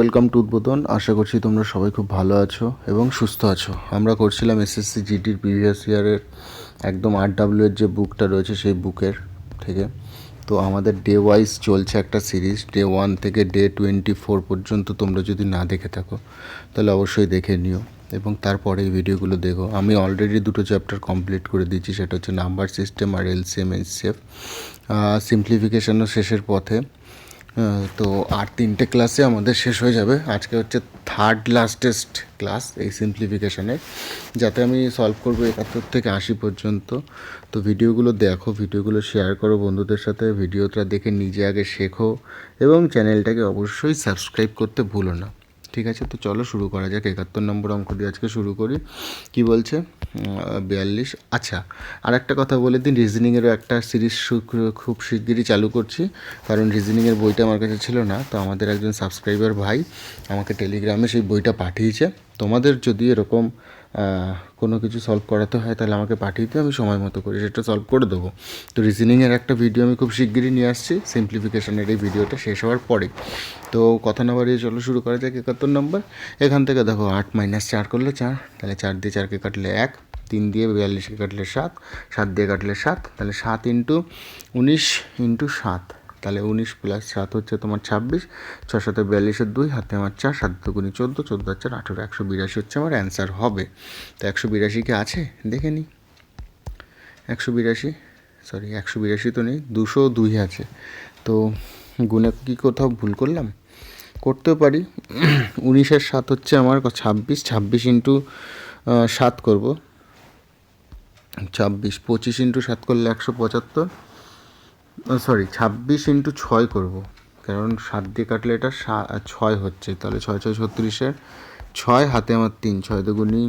Welcome to উদ্বোধন আশা করছি তোমরা সবাই খুব ভালো আছো এবং সুস্থ আছো। আমরা করছিলাম এসএসসি জিডির প্রিভিয়াস ইয়ারের একদম আর ডাব্লিউ এর যে বুকটা রয়েছে সেই বুকের থেকে। তো আমাদের ডে ওয়াইজ চলছে একটা সিরিজ ডে ওয়ান থেকে ডে টোয়েন্টি ফোর পর্যন্ত তোমরা যদি না দেখে থাকো, তাহলে অবশ্যই দেখে নিও এবং তারপরে এই ভিডিওগুলো দেখো। আমি অলরেডি দুটো চ্যাপ্টার কমপ্লিট করে দিয়েছি, সেটা হচ্ছে নাম্বার সিস্টেম আর এলসিএম এইচসিএফ সিম্পলিফিকেশনও শেষের পথে। তো আর তিনটে ক্লাসে আমাদের শেষ হয়ে যাবে। আজকে হচ্ছে থার্ড লাস্টেস্ট ক্লাস এই সিম্পলিফিকেশনের যাতে আমি সলভ করব একাত্তর থেকে আশি পর্যন্ত। তো ভিডিওগুলো দেখো, ভিডিওগুলো শেয়ার করো বন্ধুদের সাথে, ভিডিওটা দেখে নিজে আগে শেখো এবং চ্যানেলটাকে অবশ্যই সাবস্ক্রাইব করতে ভুলো না। ঠিক আছে, তো চলো শুরু করা যাক। একাত্তর নম্বর অঙ্কটি আজকে শুরু করি। কি বলছে? বিয়াল্লিশ। আচ্ছা আর একটা কথা বলে দিন রিজনিংয়েরও একটা সিরিজ খুব শিগগিরই চালু করছি। কারণ রিজনিংয়ের বইটা আমার কাছে ছিল না, তো আমাদের একজন সাবস্ক্রাইবার ভাই আমাকে টেলিগ্রামে সেই বইটা পাঠিয়েছে। তোমাদের যদি এরকম কোনো কিছু সলভ করাতে হয়, তাহলে আমাকে পাঠিয়ে দিও, আমি সময় মতো করে সেটা সলভ করে দেবো। তো রিজনিংয়ের একটা ভিডিও আমি খুব শিগগিরই নিয়ে আসছি সিম্পলিফিকেশনের এই ভিডিওটা শেষ হওয়ার পরে। তো কথা না বাড়িয়ে চলো শুরু করা যাক একাত্তর নম্বর এখান থেকে দেখো আট মাইনাস চার করলে চার, তাহলে চার দিয়ে চারকে কাটলে এক, তিন দিয়ে বিয়াল্লিশকে কাটলে সাত সাত দিয়ে কাটলে সাত, তাহলে সাত ইন্টু উনিশ ইন্টু সাত। তাহলে উনিশ প্লাস সাত হচ্ছে তোমার ছাব্বিশ ছ সাথে বিয়াল্লিশের দুই, হাতে আমার চার, সাত দুগুনি চোদ্দ চোদ্দ আর চার আঠেরো, একশো বিরাশি হচ্ছে আমার অ্যান্সার হবে। তো একশো বিরাশি কি আছে? দেখে নিই একশো বিরাশি সরি একশো বিরাশি তো নেই, দুশো দুই আছে। তো গুণে কি কোথাও ভুল করলাম? করতেও পারি। উনিশের সাত হচ্ছে আমার ছাব্বিশ ছাব্বিশ ইন্টু সাত করব। ছাব্বিশ, পঁচিশ ইন্টু সাত করলে একশো পঁচাত্তর। সরি ছাব্বিশ ইন্টু ছয় করব। কারণ সাত দিয়ে কাটলে এটা ছয় হচ্ছে। তাহলে ছয় ছয় ছত্রিশের ছয়, হাতে আমার তিন, ছয় দুগুনি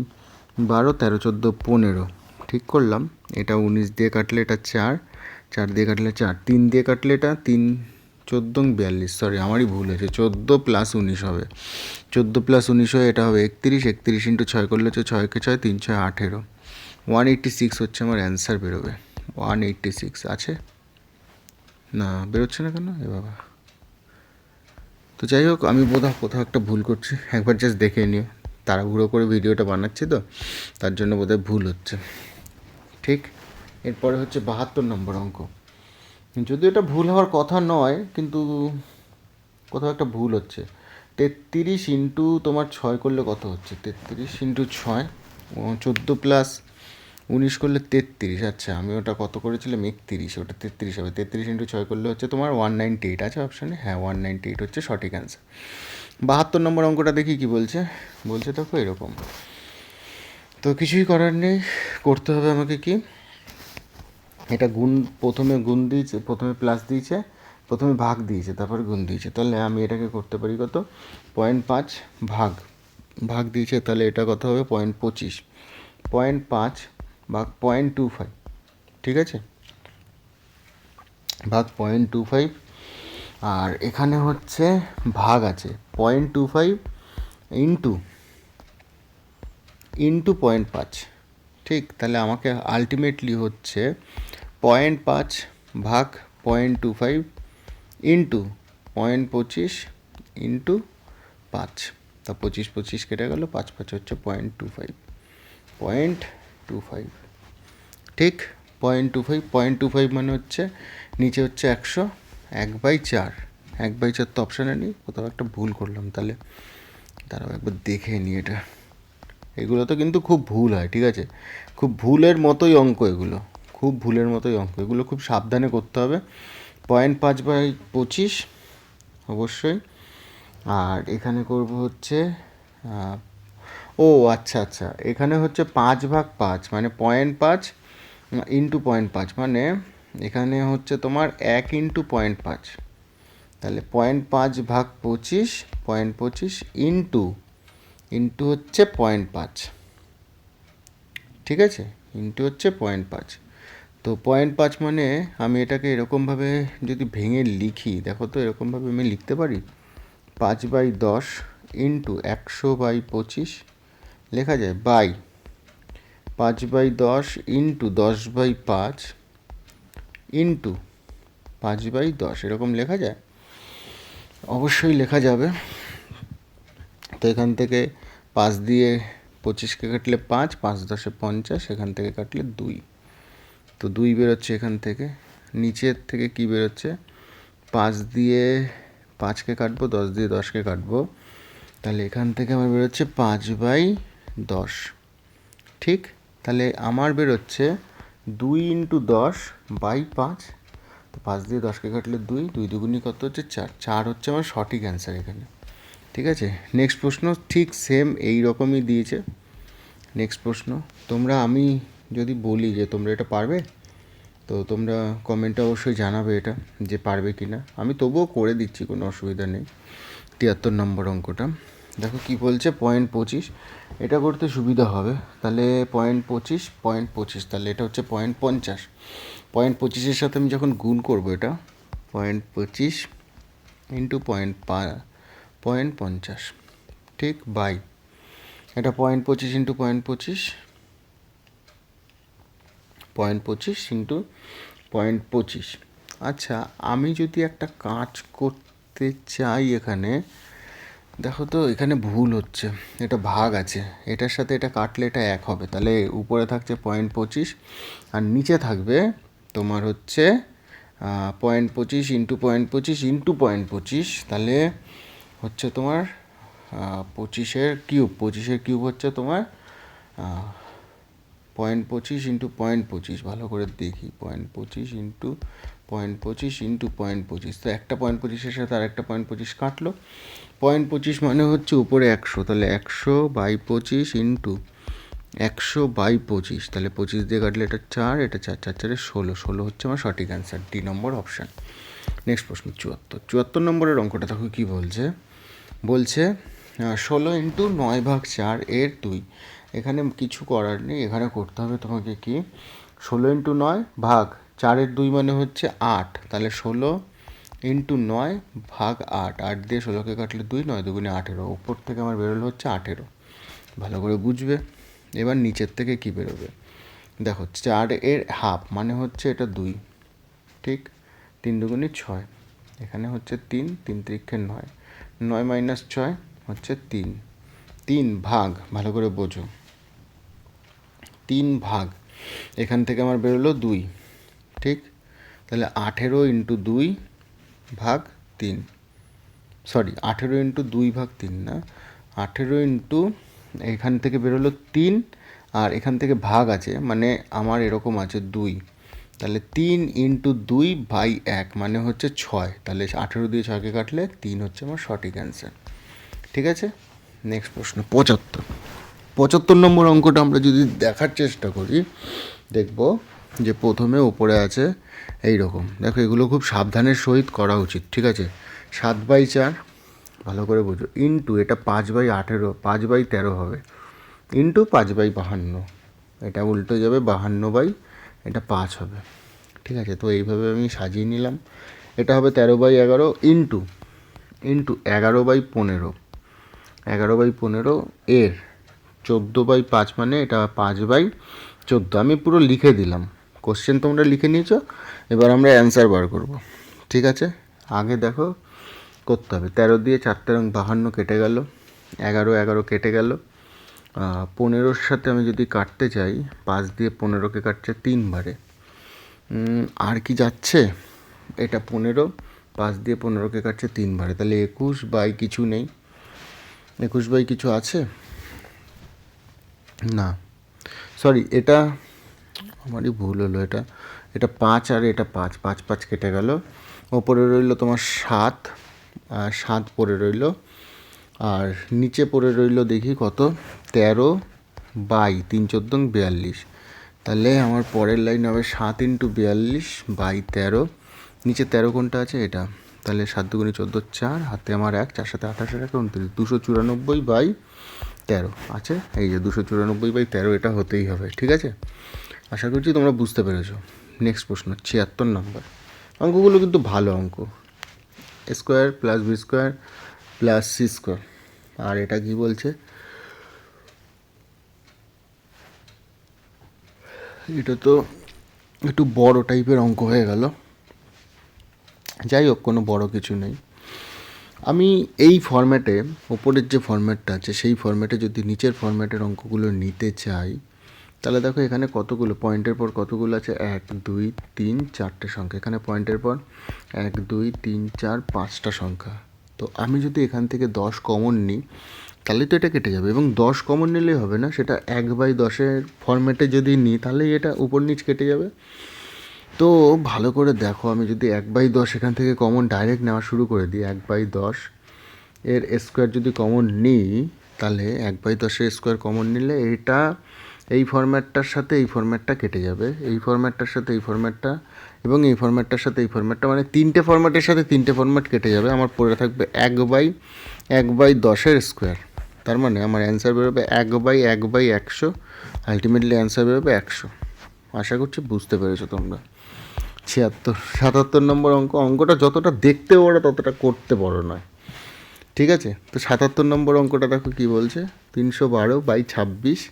বারো, তেরো, চোদ্দ, পনেরো। ঠিক করলাম। এটা উনিশ দিয়ে কাটলে এটা চার চার দিয়ে কাটলে চার, তিন দিয়ে কাটলে এটা তিন, চোদ্দ বিয়াল্লিশ। সরি আমারই ভুল হয়েছে। চোদ্দ প্লাস উনিশ হবে। চোদ্দ প্লাস উনিশ হয়ে এটা হবে একত্রিশ। একত্রিশ ইন্টু ছয় করলে হচ্ছে ছয়কে ছয়, তিন, ছয়, আঠেরো। ওয়ান এইট্টি সিক্স হচ্ছে আমার অ্যান্সার বেরোবে। ওয়ান এইট্টি সিক্স আছে? না, বেরোচ্ছে না কেন? এ বাবা। তো যাই হোক, আমি বোধহয় কোথাও একটা ভুল করছি। একবার জাস্ট দেখে নিও। তাড়াহুড়ো করে ভিডিওটা বানাচ্ছি তো, তার জন্য বোধহয় ভুল হচ্ছে। ঠিক? এরপরে হচ্ছে বাহাত্তর নম্বর অঙ্ক। যদিও এটা ভুল হওয়ার কথা নয়, কিন্তু কোথাও একটা ভুল হচ্ছে। তেত্রিশ ইন্টু তোমার ছয় করলে কত হচ্ছে? তেত্রিশ ইন্টু ছয় চোদ্দ প্লাস উনিশ করলে তেত্রিশ আচ্ছা আমি ওটা কত করেছিলাম? একত্রিশ, ওটা তেত্রিশ হবে। তেত্রিশ ইন্টু ছয় করলে হচ্ছে তোমার ওয়ান নাইনটি এইট আছে অপশানে হ্যাঁ ওয়ান নাইনটি এইট হচ্ছে সঠিক অ্যান্সার বাহাত্তর নম্বর অঙ্কটা দেখি কি বলছে? বলছে দেখো এরকম। তো কিছুই করার নেই, করতে হবে আমাকে কি? এটা গুণ, প্রথমে গুণ দিয়েছে, প্রথমে প্লাস দিয়েছে, প্রথমে ভাগ দিয়েছে, তারপর গুণ দিয়েছে। তাহলে আমি এটাকে করতে পারি কত? পয়েন্ট পাঁচ ভাগ। ভাগ দিয়েছে, তাহলে এটা কত হবে? পয়েন্ট পঁচিশ। পয়েন্ট পাঁচ ভাগ পয়েন্ট টু ফাইভ, ঠিক আছে? ভাগ পয়েন্ট টু ফাইভ, আর এখানে হচ্ছে ভাগ আছে, point two five into into point পাঁচ, ঠিক? তাহলে আমাকে আলটিমেটলি হচ্ছে পয়েন্ট পাঁচ ভাগ point two five into point পঁচিশ ইন্টু পাঁচ, তা পঁচিশ পঁচিশ কেটে গেল, পাঁচ পাঁচ হচ্ছে point two five, point two five. ঠিক point two five point two five মানে হচ্ছে নিচে হচ্ছে একশো, এক বাই চার। এক বাই চার তো অপশানে নেই, কোথাও একটা ভুল করলাম তাহলে। তারাও একবার দেখে নিই এটা। এগুলো তো কিন্তু খুব ভুল হয়, ঠিক আছে? খুব ভুলের মতোই অঙ্ক এগুলো। খুব ভুলের মতোই অঙ্ক। এগুলো খুব সাবধানে করতে হবে। পয়েন্ট পাঁচ বাই পঁচিশ, অবশ্যই। আর এখানে করব হচ্ছে ও আচ্ছা আচ্ছা। এখানে হচ্ছে পাঁচ ভাগ পাঁচ মানে পয়েন্ট পাঁচ ইন্টু পয়েন্ট পাঁচ মানে এখানে হচ্ছে তোমার এক ইন্টু পয়েন্ট পাঁচ। তাহলে পয়েন্ট পাঁচ ভাগ পঁচিশ পয়েন্ট পঁচিশ ইন্টু ইন্টু হচ্ছে পয়েন্ট পাঁচ। ঠিক আছে? ইন্টু হচ্ছে পয়েন্ট পাঁচ। তো পয়েন্ট পাঁচ মানে আমি এটাকে এরকমভাবে যদি ভেঙে লিখি, দেখো তো এরকমভাবে আমি লিখতে পারি? পাঁচ বাই দশ ইন্টু একশো বাই পঁচিশ লেখা যায় বাই পাঁচ বাই দশ ইন্টু দশ বাই পাঁচ ইন্টু পাঁচ বাই দশ, এরকম লেখা যায়? অবশ্যই লেখা যাবে। তো এখান থেকে পাঁচ দিয়ে পঁচিশকে কাটলে পাঁচ পাঁচ দশে পঞ্চাশ, এখান থেকে কাটলে দুই। তো দুই বেরোচ্ছে এখান থেকে। নিচের থেকে কি বেরোচ্ছে? পাঁচ দিয়ে পাঁচকে কাটবো, দশ দিয়ে দশকে কাটবো। তাহলে এখান থেকে আমার বেরোচ্ছে পাঁচ বাই দশ। ঠিক? তাহলে আমার বেরোচ্ছে দুই ইন্টু দশ বাই পাঁচ। তো পাঁচ দিয়ে দশকে কাটলে দুই দুই দুগুনি কত হচ্ছে চার? চার হচ্ছে আমার সঠিক অ্যান্সার এখানে। ঠিক আছে? নেক্সট প্রশ্ন ঠিক সেম এই রকমই দিয়েছে। নেক্সট প্রশ্ন, তোমরা আমি যদি বলি যে তোমরা এটা পারবে? তো তোমরা কমেন্টে অবশ্যই জানাবে এটা, যে পারবে কি না আমি তবুও করে দিচ্ছি, কোনো অসুবিধা নেই। তিয়াত্তর নম্বর অঙ্কটা। দেখো কি বলছে পয়েন্ট পঁচিশ। এটা করতে সুবিধা হবে। তাহলে পয়েন্ট পঁচিশ পয়েন্ট পঁচিশ। তাহলে এটা হচ্ছে পয়েন্ট পঞ্চাশ। পয়েন্ট পঁচিশের সাথে আমি যখন গুণ করব এটা পয়েন্ট পঁচিশ ইন্টু পয়েন্ট পয়েন্ট পঞ্চাশ। ঠিক? বাই এটা পয়েন্ট পঁচিশ ইন্টু পয়েন্ট পঁচিশ। পয়েন্ট পঁচিশ ইন্টু পয়েন্ট পঁচিশ। আচ্ছা আমি যদি একটা কাজ করতে চাই এখানে দেখো তো, এখানে ভুল হচ্ছে। এটা ভাগ আছে। এটার সাথে এটা কাটলে এটা এক হবে। তাহলে উপরে থাকছে পয়েন্ট পঁচিশ, আর নিচে থাকবে তোমার হচ্ছে পয়েন্ট পঁচিশ ইন্টু পয়েন্ট পঁচিশ ইন্টু পয়েন্ট পঁচিশ। তাহলে হচ্ছে তোমার পঁচিশের কিউব পঁচিশের কিউব হচ্ছে তোমার পয়েন্ট পঁচিশ ইন্টু পয়েন্ট পঁচিশ। ভালো করে দেখি। পয়েন্ট পঁচিশ ইন্টু পয়েন্ট পঁচিশ ইন্টু পয়েন্ট পঁচিশ। তো একটা পয়েন্ট পঁচিশের সাথে আর একটা পয়েন্ট পঁচিশ কাটলো। পয়েন্ট পঁচিশ মানে হচ্ছে উপরে একশো, তাহলে একশো বাই পঁচিশ ইন্টু একশো বাই পঁচিশ, তাহলে পঁচিশ দিয়ে কাটলে এটা চার এটা চার চার চারে ষোলো ষোলো হচ্ছে আমার সঠিক answer D number option next প্রশ্ন, চুয়াত্তর চুয়াত্তর নম্বরের অঙ্কটা দেখো কী বলছে? বলছে ষোলো ইন্টু নয় ভাগ চার এর দুই, এখানে কিছু করার নেই, এখানে করতে হবে তোমাকে কি? ষোলো ইন্টু নয় ভাগ চারের দুই মানে হচ্ছে আট, তাহলে ষোলো ইন্টু নয় ভাগ আট। আট দিয়ে ষোলোকে কাটলে দুই, নয় দুগুণে আঠেরো। উপর থেকে আমার বেরোলো হচ্ছে আঠেরো। ভালো করে বুঝবে। এবার নিচের থেকে কি বেরোবে? দেখো, চার এর হাফ মানে হচ্ছে এটা দুই। ঠিক? তিন দুগুণে ছয়। এখানে হচ্ছে তিন তিন ত্রিক্ষে নয়। নয় মাইনাস ছয় হচ্ছে তিন। তিন ভাগ, ভালো করে বোঝো। তিন ভাগ। এখান থেকে আমার বেরোলো দুই। ঠিক? তাহলে আঠেরো ইন্টু দুই ভাগ তিন। সরি আঠেরো ইন্টু দুই ভাগ তিন না? আঠেরো ইন্টু এখান থেকে বেরোলো তিন, আর এখান থেকে ভাগ আছে মানে আমার এরকম আছে দুই। তাহলে তিন ইন্টু দুই বাই এক মানে হচ্ছে ছয়। তাহলে আঠেরো দিয়ে ছয়কে কাটলে তিন হচ্ছে আমার সঠিক অ্যান্সার ঠিক আছে? নেক্সট প্রশ্ন, পঁচাত্তর। পঁচাত্তর নম্বর অঙ্কটা আমরা যদি দেখার চেষ্টা করি, দেখব। যে প্রথমে ওপরে আছে এই রকম দেখো, এগুলো খুব সাবধানের সহিত করা উচিত, ঠিক আছে? সাত বাই চার, ভালো করে বুঝো। ইন্টু, এটা পাঁচ বাই আঠেরো, পাঁচ বাই তেরো হবে। ইন্টু পাঁচ বাই বাহান্ন, এটা উল্টো যাবে বাহান্ন বাই, এটা পাঁচ হবে। ঠিক আছে? তো এইভাবে আমি সাজিয়ে নিলাম। এটা হবে তেরো বাই এগারো, ইন্টু ইন্টু এগারো বাই পনেরো। এগারো বাই পনেরো, এর, চোদ্দ বাই পাঁচ মানে এটা পাঁচ বাই চোদ্দ। আমি পুরো লিখে দিলাম। কোশ্চেন তোমরা লিখে নিয়েছো, এবার আমরা অ্যান্সার বার করব। ঠিক আছে? আগে দেখো, করতে হবে। তেরো দিয়ে চারটে তেরো বাহান্ন কেটে গেল, এগারো এগারো কেটে গেল। পনেরোর সাথে আমি যদি কাটতে চাই পাঁচ দিয়ে পনেরোকে কাটছে তিনবারে। আর কি যাচ্ছে? এটা পনেরো, পাঁচ দিয়ে পনেরোকে কাটছে তিনবারে। তাহলে একুশ বাই কিছু নেই। একুশ বাই কিছু আছে? না। সরি এটা আমারই ভুল হলো এটা। এটা পাঁচ আর এটা পাঁচ পাঁচ পাঁচ কেটে গেল। ওপরে রইল তোমার সাত সাত পরে রইল। আর নিচে পড়ে রইল দেখি কত? তেরো বাই তিন চোদ্দ বিয়াল্লিশ। তাহলে আমার পরের লাইন হবে সাত ইন্টু বিয়াল্লিশ বাই তেরো। নিচে তেরো কোনটা আছে? এটা। তাহলে সাত দুগুণে চোদ্দ চার, হাতে আমার এক, চার সাথে আঠাশ এক, উনত্রিশ। দুশো চুরানব্বই বাই তেরো। আছে? এই যে দুশো চুরানব্বই বাই তেরো, এটা হতেই হবে। ঠিক আছে? আশা করছি তোমরা বুঝতে পেরেছ। নেক্সট প্রশ্ন, ছিয়াত্তর নম্বর অঙ্কগুলো কিন্তু ভালো অঙ্ক। Square plus B square plus C square আর এটা কি বলছে? এটা তো একটু বড় টাইপের অঙ্ক হয়ে গেল। যাই হোক, কোনো বড় কিছু নেই। আমি এই ফর্ম্যাটে ওপরের যে ফর্ম্যাটটা আছে, সেই ফর্ম্যাটে যদি নিচের ফর্ম্যাটের অঙ্কগুলো নিতে চাই তাহলে দেখো এখানে কতগুলো? পয়েন্টের পর কতগুলো আছে? এক, দুই, তিন, চারটে সংখ্যা। এখানে পয়েন্টের পর এক, দুই, তিন, চার, পাঁচটা সংখ্যা। তো আমি যদি এখান থেকে দশ কমন নিই, তাহলে তো এটা কেটে যাবে। এবং দশ কমন নিলেই হবে না, সেটা এক বাই দশের ফরম্যাটে যদি নিই, তাহলে এটা উপর নিচ কেটে যাবে। তো ভালো করে দেখো, আমি যদি এক বাই দশ এখান থেকে কমন ডাইরেক্ট নেওয়া শুরু করে দিই, এক বাই দশ এর স্কোয়ার যদি কমন নিই, তাহলে এক বাই দশের স্কোয়ার কমন নিলে এটা এই ফরম্যাটটার সাথে এই ফরম্যাটটা কেটে যাবে। এই ফরম্যাটটার সাথে এই ফরম্যাটটা এবং এই ফরম্যাটটার সাথে এই ফরম্যাটটা মানে তিনটে ফরম্যাটের সাথে তিনটে ফরম্যাট কেটে যাবে। আমার পড়ে থাকবে এক বাই এক বাই দশের স্কোয়ার। তার মানে আমার অ্যান্সার বেরোবে এক বাই এক বাই একশো। আলটিমেটলি অ্যান্সার বেরোবে একশো। আশা করছি বুঝতে পেরেছ তোমরা। ছিয়াত্তর, সাতাত্তর নম্বর অঙ্ক। অঙ্কটা যতটা দেখতে বড়, ততটা করতে বড় নয়। ঠিক আছে? তো সাতাত্তর নম্বর অঙ্কটা দেখো কী বলছে? তিনশো বারো বাই ছাব্বিশ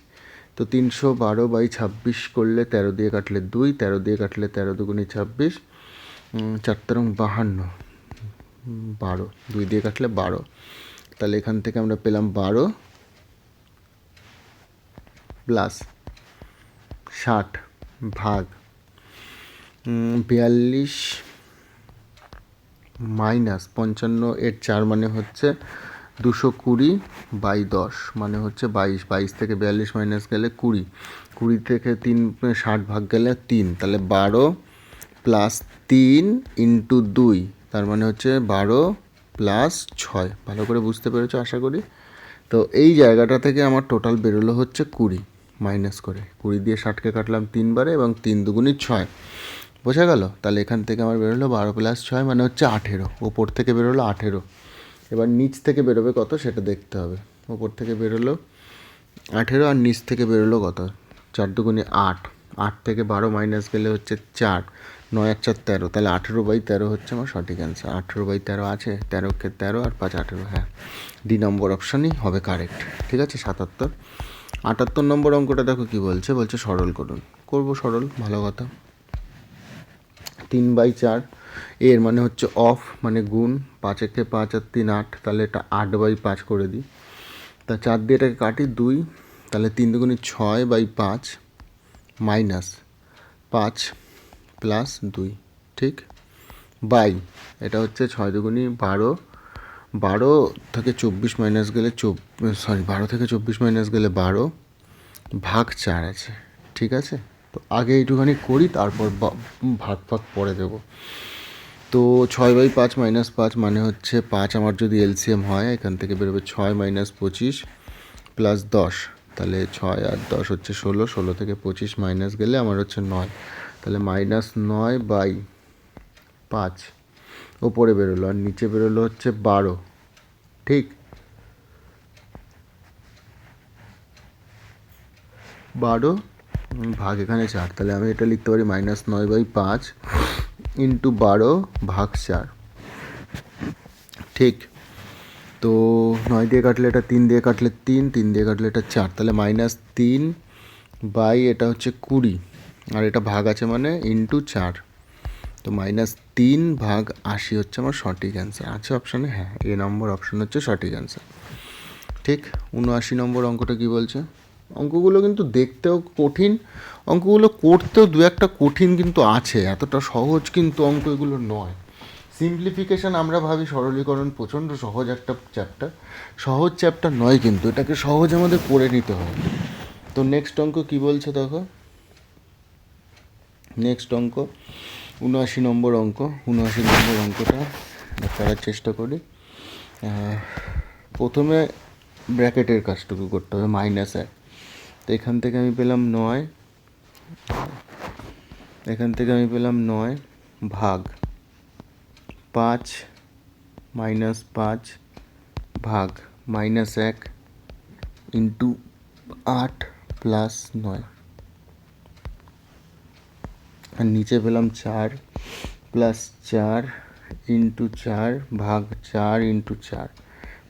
তো তিনশো বারো বাই ছাব্বিশ করলে তেরো দিয়ে কাটলে দুই, তেরো দিয়ে কাটলে তেরো দুগুনি ছাব্বিশ চার বাহান্ন, বারো, দুই দিয়ে কাটলে বারো। তাহলে এখান থেকে আমরা পেলাম বারো প্লাস ষাট ভাগ বিয়াল্লিশ মাইনাস পঞ্চান্ন, এর চার মানে হচ্ছে দুশো কুড়ি বাই দশ মানে হচ্ছে বাইশ বাইশ থেকে বিয়াল্লিশ মাইনাস গেলে কুড়ি। কুড়ি থেকে তিন, ষাট ভাগ গেলে তিন, তাহলে বারো প্লাস তিন ইন্টু দুই, তার মানে হচ্ছে বারো প্লাস ছয়। ভালো করে বুঝতে পেরেছ আশা করি? তো এই জায়গাটা থেকে আমার টোটাল বেরোলো হচ্ছে কুড়ি মাইনাস করে। কুড়ি দিয়ে ষাটকে কাটলাম তিনবারে এবং তিন দুগুণি ছয়। বোঝা গেল? তাহলে এখান থেকে আমার বেরোলো বারো প্লাস ছয় মানে হচ্ছে আঠেরো। ওপর থেকে বেরোলো আঠেরো। এবার নিচ থেকে বেরোবে কত সেটা দেখতে হবে। ওপর থেকে বেরোলো আঠেরো আর নিচ থেকে বেরোলো কত? চার দুগুণে আট। আট থেকে বারো মাইনাস গেলে হচ্ছে চার। নয় এক চার তেরো। তাহলে আঠেরো বাই তেরো হচ্ছে আমার সঠিক অ্যান্সার আঠেরো বাই তেরো আছে, তেরোকে তেরো আর পাঁচ আঠেরো হ্যাঁ। ডি নম্বর অপশানই হবে কারেক্ট ঠিক আছে? সাতাত্তর। আটাত্তর নম্বর অঙ্কটা দেখো কি বলছে? বলছে সরল করুন। করব সরল, ভালো কথা। তিন বাই চার। এর মানে হচ্ছে অফ মানে গুণ, পাঁচ একে পাঁচ আর তিন আট, তাহলে এটা আট বাই পাঁচ করে দিই। তা চার দিয়ে এটাকে কাটি দুই, তাহলে তিন দুগুণি ছয় বাই পাঁচ মাইনাস পাঁচ প্লাস দুই, ঠিক? বাই, এটা হচ্ছে ছয় দুগুণি বারো বারো থেকে চব্বিশ মাইনাস গেলে চব সরি বারো থেকে চব্বিশ মাইনাস গেলে বারো, ভাগ চার আছে, ঠিক আছে? তো আগে এইটুখানি করি, তারপর ভাগ ভাগ পরে দেবো। তো ছয় বাই পাঁচ মাইনাস পাঁচ মানে হচ্ছে পাঁচ আমার যদি এলসিএম হয়, এখান থেকে বেরোবে ছয় মাইনাস পঁচিশ প্লাস দশ। তাহলে ছয় আর দশ হচ্ছে ষোলো ষোলো থেকে পঁচিশ মাইনাস গেলে আমার হচ্ছে নয়। তাহলে মাইনাস নয় বাই পাঁচ ওপরে বেরোলো আর নিচে বেরোলো হচ্ছে বারো। ঠিক? বারো ভাগ এখানে চার। তাহলে আমি এটা লিখতে পারি মাইনাস নয় বাই পাঁচ। ইন্টু বারো ভাগ চার। ঠিক, তো নয় দিয়ে কাটলে এটা তিন দিয়ে কাটলে তিন তিন দিয়ে কাটলে এটা চার, তাহলে মাইনাস তিন বাই এটা হচ্ছে কুড়ি, আর এটা ভাগ আছে মানে ইন্টু চার। তো মাইনাস তিন ভাগ আশি হচ্ছে আমার সঠিক অ্যান্সার আছে অপশানে হ্যাঁ এ নম্বর অপশান হচ্ছে সঠিক অ্যান্সার ঠিক, উনআশি নম্বর অঙ্কটা কি বলছে? অঙ্কগুলো কিন্তু দেখতেও কঠিন, অঙ্কগুলো করতেও দু একটা কঠিন কিন্তু আছে, এতটা সহজ কিন্তু অঙ্ক এগুলো নয়। সিম্পলিফিকেশন আমরা ভাবি সরলীকরণ প্রচণ্ড সহজ একটা চ্যাপ্টার সহজ চ্যাপ্টার নয় কিন্তু, এটাকে সহজ আমাদের পড়ে নিতে হবে। তো নেক্সট অঙ্ক কি বলছে দেখো? নেক্সট অঙ্ক, উনআশি নম্বর অঙ্ক, উনআশি নম্বর অঙ্কটা করার চেষ্টা করি। প্রথমে ব্র্যাকেটের কাজটুকু করতে হবে মাইনাস এক। তো এখান থেকে আমি পেলাম নয়। এখান থেকে আমি পেলাম নয় ভাগ। পাঁচ মাইনাস পাঁচ ভাগ মাইনাস এক ইন্টু আট প্লাস নয়। আর নিচে পেলাম চার প্লাস চার ইন্টু চার ভাগ চার ইন্টু চার।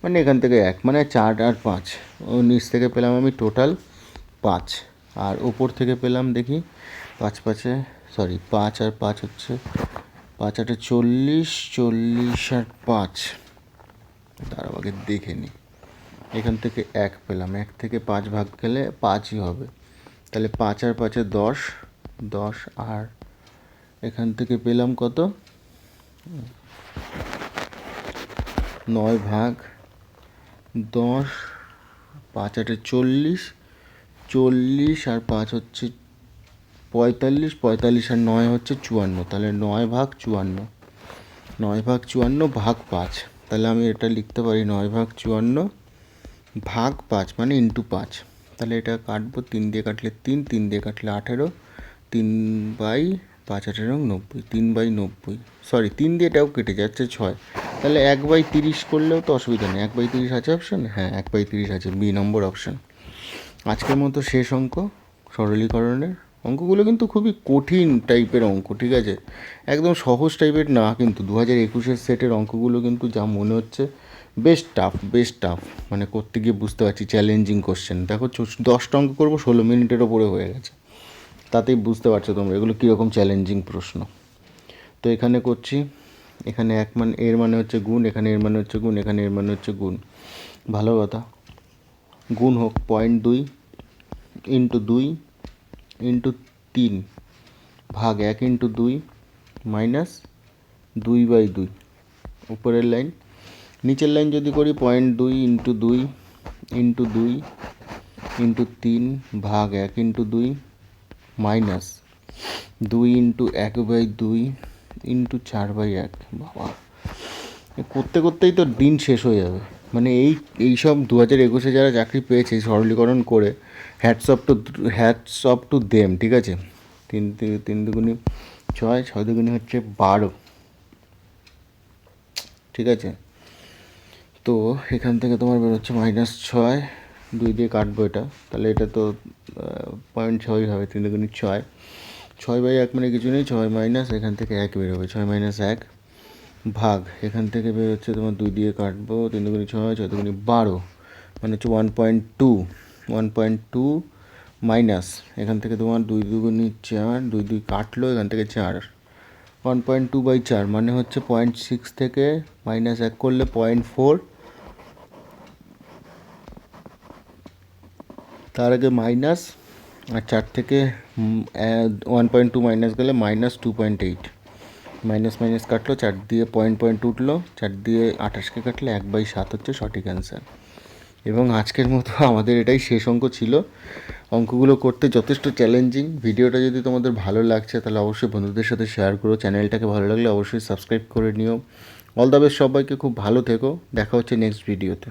মানে এখান থেকে এক মানে চার আর পাঁচ। ও নিচ থেকে পেলাম আমি টোটাল পাঁচ। আর ওপর থেকে পেলাম দেখি, পাঁচ পাঁচে সরি পাঁচ আর পাঁচ হচ্ছে, পাঁচ আটে চল্লিশ চল্লিশ আর পাঁচ। তার আগে দেখে নিই এখান থেকে এক পেলাম। এক থেকে পাঁচ ভাগ গেলে পাঁচই হবে। তাহলে পাঁচ আর পাঁচে দশ দশ আর এখান থেকে পেলাম কত? নয় ভাগ দশ, পাঁচ আটে চল্লিশ চল্লিশ আর পাঁচ হচ্ছে পঁয়তাল্লিশ পঁয়তাল্লিশ আর নয় হচ্ছে চুয়ান্ন। তাহলে নয় ভাগ চুয়ান্ন। নয় ভাগ চুয়ান্ন ভাগ পাঁচ। তাহলে আমি এটা লিখতে পারি নয় ভাগ চুয়ান্ন ভাগ পাঁচ মানে ইন্টু পাঁচ। তাহলে এটা কাটবো তিন দিয়ে কাটলে তিন তিন দিয়ে কাটলে আঠেরো, তিন বাই পাঁচ, আঠেরো নব্বই, তিন বাই নব্বই। সরি তিন দিয়ে এটাও কেটে যাচ্ছে ছয়। তাহলে এক বাই তিরিশ করলেও তো অসুবিধা নেই। এক বাই তিরিশ আছে অপশান হ্যাঁ এক বাই তিরিশ আছে বি নম্বর অপশান আজকের মতো শেষ অঙ্ক, সরলীকরণের অঙ্কগুলো কিন্তু খুবই কঠিন টাইপের অঙ্ক, ঠিক আছে? একদম সহজ টাইপের না, কিন্তু দু হাজার একুশের সেটের অঙ্কগুলো কিন্তু যা মনে হচ্ছে বেশ টাফ বেশ টাফ মানে করতে গিয়ে বুঝতে পারছি চ্যালেঞ্জিং কোশ্চেন দেখো দশটা অঙ্ক করব, ষোলো মিনিটের ওপরে হয়ে গেছে। তাতেই বুঝতে পারছ তোমরা, এগুলো কীরকম চ্যালেঞ্জিং প্রশ্ন। তো এখানে করছি, এখানে এক মানে এর মানে হচ্ছে গুণ, এখানে এর মানে হচ্ছে গুণ, এখানে এর মানে হচ্ছে গুণ। ভালো কথা। গুণ হোক পয়েন্ট দুই ইন্টু দুই ইন্টু তিন ভাগ এক ইন্টু দুই মাইনাস দুই বাই দুই। উপরের লাইন নিচের লাইন যদি করি পয়েন্ট দুই ইন্টু দুই ইন্টু দুই ইন্টু তিন ভাগ এক ইন্টু দুই মাইনাস দুই ইন্টু এক বাই দুই ইন্টু চার বাই এক। বাবা। করতে করতেই তো দিন শেষ হয়ে যাবে। মানে এই এই সব দু হাজার একুশে যারা চাকরি পেয়েছে সরলীকরণ করে hats off to hats off to them ঠিক আছে? তিন তিন- দুগুনি ছয় ছয় দুগুনি হচ্ছে বারো। ঠিক আছে? তো এখান থেকে তোমার বেরোচ্ছে মাইনাস ছয়, দুই দিয়ে কাটবো এটা। তাহলে এটা তো পয়েন্ট ছয় হবে, তিন দুগুনি ছয়। ছয় বাই এক মানে কিছু নেই, ছয় মাইনাস এখান থেকে এক বেরোবে, ছয় মাইনাস এক। ভাগ। এখান থেকে বেরোচ্ছে তোমার দুই দিয়ে কাটবো, তিন দুগুনি ছয় ছয় দুগুনি বারো। মানে হচ্ছে one point two one point two minus এখান থেকে তোমার দুই দুগুনি চার, দুই দুই কাটলো, এখান থেকে চার। ওয়ান পয়েন্ট টু বাই চার মানে হচ্ছে পয়েন্ট সিক্স থেকে মাইনাস এক করলে পয়েন্ট ফোর তার আগে মাইনাস আর চার থেকে ওয়ান পয়েন্ট টু মাইনাস গেলে minus two point eight minus minus কাটলো, চার দিয়ে পয়েন্ট পয়েন্ট উঠল, চার দিয়ে আঠাশকে কাটলে এক বাই সাত হচ্ছে সঠিক অ্যান্সার এবং আজকের মতো আমাদের এটাই শেষ অঙ্ক ছিল। অঙ্কগুলো করতে যথেষ্ট চ্যালেঞ্জিং ভিডিওটা যদি তোমাদের ভালো লাগছে, তাহলে অবশ্যই বন্ধুদের সাথে শেয়ার করো। চ্যানেলটাকে ভালো লাগলে অবশ্যই সাবস্ক্রাইব করে নিও। অল দ্য বেস্ট সবাইকে, খুব ভালো থেকো। দেখা হচ্ছে নেক্সট ভিডিওতে